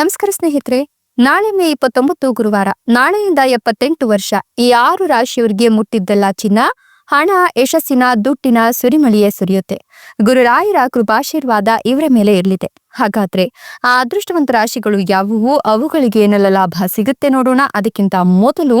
ನಮಸ್ಕಾರ ಸ್ನೇಹಿತರೆ, ನಾಳೆ ಮೇ ಇಪ್ಪತ್ತೊಂಬತ್ತು ಗುರುವಾರ, ನಾಳೆಯಿಂದ ಎಪ್ಪತ್ತೆಂಟು ವರ್ಷ, ಈ ಆರು ರಾಶಿಯವರಿಗೆ ಮುಟ್ಟಿದ್ದೆಲ್ಲ ಚಿನ್ನ, ಹಣ, ಯಶಸ್ಸಿನ ದುಟ್ಟಿನ ಸುರಿಮಳಿಯೇ ಸುರಿಯುತ್ತೆ. ಗುರುರಾಯರ ಕೃಪಾಶೀರ್ವಾದ ಇವರ ಮೇಲೆ ಇರಲಿದೆ. ಹಾಗಾದ್ರೆ ಆ ಅದೃಷ್ಟವಂತ ರಾಶಿಗಳು ಯಾವುವು? ಅವುಗಳಿಗೆ ಏನೆಲ್ಲ ಲಾಭ ಸಿಗುತ್ತೆ ನೋಡೋಣ. ಅದಕ್ಕಿಂತ ಮೊದಲು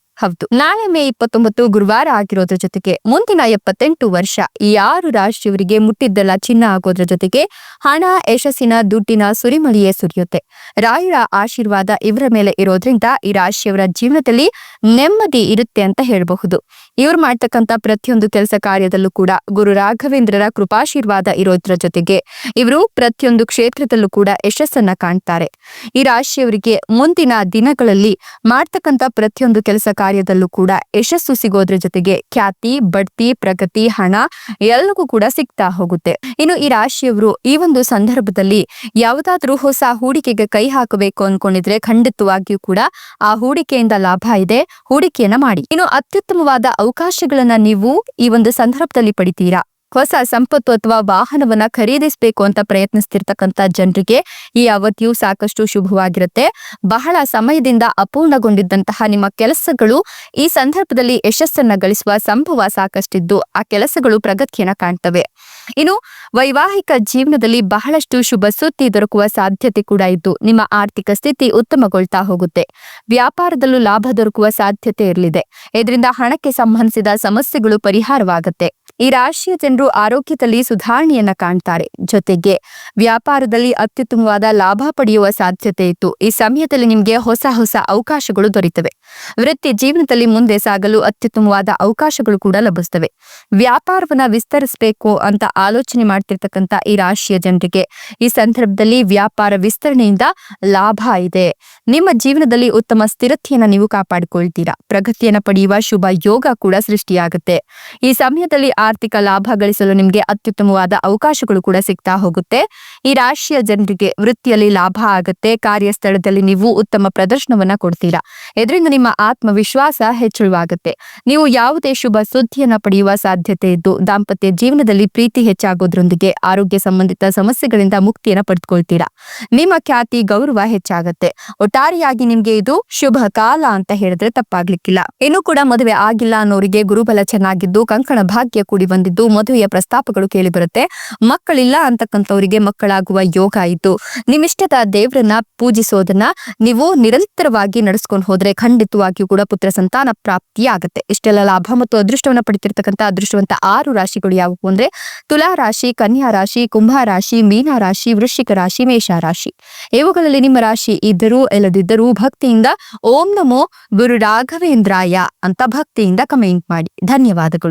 ಹೌದು. ನಾಳೆ ಮೇ ಇಪ್ಪತ್ತೊಂಬತ್ತು ಗುರುವಾರ ಆಗಿರೋದ್ರ ಜೊತೆಗೆ ಮುಂದಿನ ಎಪ್ಪತ್ತೆಂಟು ವರ್ಷ ಈ ಆರು ರಾಶಿಯವರಿಗೆ ಮುಟ್ಟಿದ್ದೆಲ್ಲ ಚಿನ್ನ ಆಗೋದ್ರ ಜೊತೆಗೆ ಹಣ, ಯಶಸ್ಸಿನ ದುಡ್ಡಿನ ಸುರಿಮಳಿಯೇ ಸುರಿಯುತ್ತೆ. ರಾಯರ ಆಶೀರ್ವಾದ ಇವರ ಮೇಲೆ ಇರೋದ್ರಿಂದ ಈ ರಾಶಿಯವರ ಜೀವನದಲ್ಲಿ ನೆಮ್ಮದಿ ಇರುತ್ತೆ ಅಂತ ಹೇಳಬಹುದು. ಇವ್ರು ಮಾಡ್ತಕ್ಕಂಥ ಪ್ರತಿಯೊಂದು ಕೆಲಸ ಕಾರ್ಯದಲ್ಲೂ ಕೂಡ ಗುರು ರಾಘವೇಂದ್ರರ ಕೃಪಾಶೀರ್ವಾದ ಇರೋದ್ರ ಜೊತೆಗೆ ಇವರು ಪ್ರತಿಯೊಂದು ಕ್ಷೇತ್ರದಲ್ಲೂ ಕೂಡ ಯಶಸ್ಸನ್ನ ಕಾಣ್ತಾರೆ. ಈ ರಾಶಿಯವರಿಗೆ ಮುಂದಿನ ದಿನಗಳಲ್ಲಿ ಮಾಡ್ತಕ್ಕಂಥ ಪ್ರತಿಯೊಂದು ಕೆಲಸ ಕಾರ್ಯದಲ್ಲೂ ಕೂಡ ಯಶಸ್ಸು ಸಿಗೋದ್ರ ಜೊತೆಗೆ ಖ್ಯಾತಿ, ಬಡ್ತಿ, ಪ್ರಗತಿ, ಹಣ ಎಲ್ಲವೂ ಕೂಡ ಸಿಗ್ತಾ ಹೋಗುತ್ತೆ. ಇನ್ನು ಈ ರಾಶಿಯವರು ಈ ಒಂದು ಸಂದರ್ಭದಲ್ಲಿ ಯಾವುದಾದ್ರೂ ಹೊಸ ಹೂಡಿಕೆಗೆ ಕೈ ಹಾಕಬೇಕು ಅನ್ಕೊಂಡಿದ್ರೆ ಖಂಡಿತವಾಗಿಯೂ ಕೂಡ ಆ ಹೂಡಿಕೆಯಿಂದ ಲಾಭ ಇದೆ. ಹೂಡಿಕೆಯನ್ನ ಮಾಡಿ. ಇನ್ನು ಅತ್ಯುತ್ತಮವಾದ ಅವಕಾಶಗಳನ್ನ ನೀವು ಈ ಒಂದು ಸಂದರ್ಭದಲ್ಲಿ ಪಡಿತೀರಾ? ಹೊಸ ಸಂಪತ್ತು ಅಥವಾ ವಾಹನವನ್ನ ಖರೀದಿಸಬೇಕು ಅಂತ ಪ್ರಯತ್ನಿಸ್ತಿರ್ತಕ್ಕಂತ ಜನರಿಗೆ ಈ ಅವಧಿಯು ಸಾಕಷ್ಟು ಶುಭವಾಗಿರುತ್ತೆ. ಬಹಳ ಸಮಯದಿಂದ ಅಪೂರ್ಣಗೊಂಡಿದ್ದಂತಹ ನಿಮ್ಮ ಕೆಲಸಗಳು ಈ ಸಂದರ್ಭದಲ್ಲಿ ಯಶಸ್ಸನ್ನ ಗಳಿಸುವ ಸಂಭವ ಸಾಕಷ್ಟಿದ್ದು, ಆ ಕೆಲಸಗಳು ಪ್ರಗತಿಯನ್ನ ಕಾಣ್ತವೆ. ಇನ್ನು ವೈವಾಹಿಕ ಜೀವನದಲ್ಲಿ ಬಹಳಷ್ಟು ಶುಭ ಸುದ್ದಿ ದೊರಕುವ ಸಾಧ್ಯತೆ ಕೂಡ ಇದ್ದು, ನಿಮ್ಮ ಆರ್ಥಿಕ ಸ್ಥಿತಿ ಉತ್ತಮಗೊಳ್ತಾ ಹೋಗುತ್ತೆ. ವ್ಯಾಪಾರದಲ್ಲೂ ಲಾಭ ದೊರಕುವ ಸಾಧ್ಯತೆ ಇರಲಿದೆ. ಇದರಿಂದ ಹಣಕ್ಕೆ ಸಂಬಂಧಿಸಿದ ಸಮಸ್ಯೆಗಳು ಪರಿಹಾರವಾಗುತ್ತೆ. ಈ ರಾಶಿಯ ಜನರು ಆರೋಗ್ಯದಲ್ಲಿ ಸುಧಾರಣೆಯನ್ನ ಕಾಣ್ತಾರೆ. ಜೊತೆಗೆ ವ್ಯಾಪಾರದಲ್ಲಿ ಅತ್ಯುತ್ತಮವಾದ ಲಾಭ ಪಡೆಯುವ ಸಾಧ್ಯತೆ ಇತ್ತು. ಈ ಸಮಯದಲ್ಲಿ ನಿಮಗೆ ಹೊಸ ಹೊಸ ಅವಕಾಶಗಳು ದೊರೆತವೆ. ವೃತ್ತಿ ಜೀವನದಲ್ಲಿ ಮುಂದೆ ಸಾಗಲು ಅತ್ಯುತ್ತಮವಾದ ಅವಕಾಶಗಳು ಕೂಡ ಲಭಿಸ್ತವೆ. ವ್ಯಾಪಾರವನ್ನ ವಿಸ್ತರಿಸಬೇಕು ಅಂತ ಆಲೋಚನೆ ಮಾಡ್ತಿರ್ತಕ್ಕಂಥ ಈ ರಾಶಿಯ ಜನರಿಗೆ ಈ ಸಂದರ್ಭದಲ್ಲಿ ವ್ಯಾಪಾರ ವಿಸ್ತರಣೆಯಿಂದ ಲಾಭ ಇದೆ. ನಿಮ್ಮ ಜೀವನದಲ್ಲಿ ಉತ್ತಮ ಸ್ಥಿರತೆಯನ್ನ ನೀವು ಕಾಪಾಡಿಕೊಳ್ತೀರಾ? ಪ್ರಗತಿಯನ್ನ ಪಡೆಯುವ ಶುಭ ಯೋಗ ಕೂಡ ಸೃಷ್ಟಿಯಾಗುತ್ತೆ. ಈ ಸಮಯದಲ್ಲಿ ಆರ್ಥಿಕ ಲಾಭ ಗಳಿಸಲು ನಿಮಗೆ ಅತ್ಯುತ್ತಮವಾದ ಅವಕಾಶಗಳು ಕೂಡ ಸಿಗ್ತಾ ಹೋಗುತ್ತೆ. ಈ ರಾಶಿಯ ಜನರಿಗೆ ವೃತ್ತಿಯಲ್ಲಿ ಲಾಭ ಆಗುತ್ತೆ, ಕಾರ್ಯಸ್ಥಳದಲ್ಲಿ ನೀವು ಉತ್ತಮ ಪ್ರದರ್ಶನವನ್ನ ಕೊಡ್ತೀರಾ. ಇದರಿಂದ ನಿಮ್ಮ ಆತ್ಮವಿಶ್ವಾಸ ಹೆಚ್ಚಳವಾಗುತ್ತೆ. ನೀವು ಯಾವುದೇ ಶುಭ ಸುದ್ದಿಯನ್ನ ಪಡೆಯುವ ಸಾಧ್ಯತೆ ಇದ್ದು ದಾಂಪತ್ಯ ಜೀವನದಲ್ಲಿ ಪ್ರೀತಿ ಹೆಚ್ಚಾಗೋದ್ರೊಂದಿಗೆ ಆರೋಗ್ಯ ಸಂಬಂಧಿತ ಸಮಸ್ಯೆಗಳಿಂದ ಮುಕ್ತಿಯನ್ನು ಪಡೆದುಕೊಳ್ತೀರಾ? ನಿಮ್ಮ ಖ್ಯಾತಿ, ಗೌರವ ಹೆಚ್ಚಾಗತ್ತೆ. ಒಟ್ಟಾರೆಯಾಗಿ ನಿಮ್ಗೆ ಇದು ಶುಭ ಕಾಲ ಅಂತ ಹೇಳಿದ್ರೆ ತಪ್ಪಾಗ್ಲಿಕ್ಕಿಲ್ಲ. ಇನ್ನು ಕೂಡ ಮದುವೆ ಆಗಿಲ್ಲ ಅನ್ನೋರಿಗೆ ಗುರುಬಲ ಚೆನ್ನಾಗಿದ್ದು, ಕಂಕಣ ಭಾಗ್ಯ ಕೂಡಿ ಬಂದಿದ್ದು, ಮದುವೆಯ ಪ್ರಸ್ತಾಪಗಳು ಕೇಳಿ ಬರುತ್ತೆ ಮಕ್ಕಳಿಲ್ಲ ಅಂತಕ್ಕಂಥವರಿಗೆ ಮಕ್ಕಳಾಗುವ ಯೋಗ ಇದ್ದು ನಿಮ್ಮಿಷ್ಟದ ದೇವರನ್ನ ಪೂಜಿಸೋದನ್ನ ನೀವು ನಿರಂತರವಾಗಿ ನಡೆಸ್ಕೊಂಡು ಹೋದ್ರೆ ಖಂಡಿತವಾಗಿಯೂ ಕೂಡ ಪುತ್ರ ಸಂತಾನ ಪ್ರಾಪ್ತಿ ಆಗುತ್ತೆ ಇಷ್ಟೆಲ್ಲ ಲಾಭ ಮತ್ತು ಅದೃಷ್ಟವನ್ನ ಪಡಿತಿರ್ತಕ್ಕಂಥ ಅದೃಷ್ಟವಂತ ಆರು ರಾಶಿಗಳು ಯಾವುವು ಅಂದ್ರೆ ತುಲಾ ರಾಶಿ, ಕನ್ಯಾ ರಾಶಿ, ಕುಂಭ ರಾಶಿ, ಮೀನ ರಾಶಿ, ವೃಶ್ಚಿಕ ರಾಶಿ, ಮೇಷ ರಾಶಿ. ಇವುಗಳಲ್ಲಿ ನಿಮ್ಮ ರಾಶಿ ಇದ್ದರೂ ಇಲ್ಲದಿದ್ದರೂ ಭಕ್ತಿಯಿಂದ ಓಂ ನಮೋ ಗುರು ರಾಘವೇಂದ್ರಾಯ ಅಂತ ಭಕ್ತಿಯಿಂದ ಕಮೆಂಟ್ ಮಾಡಿ. ಧನ್ಯವಾದಗಳು.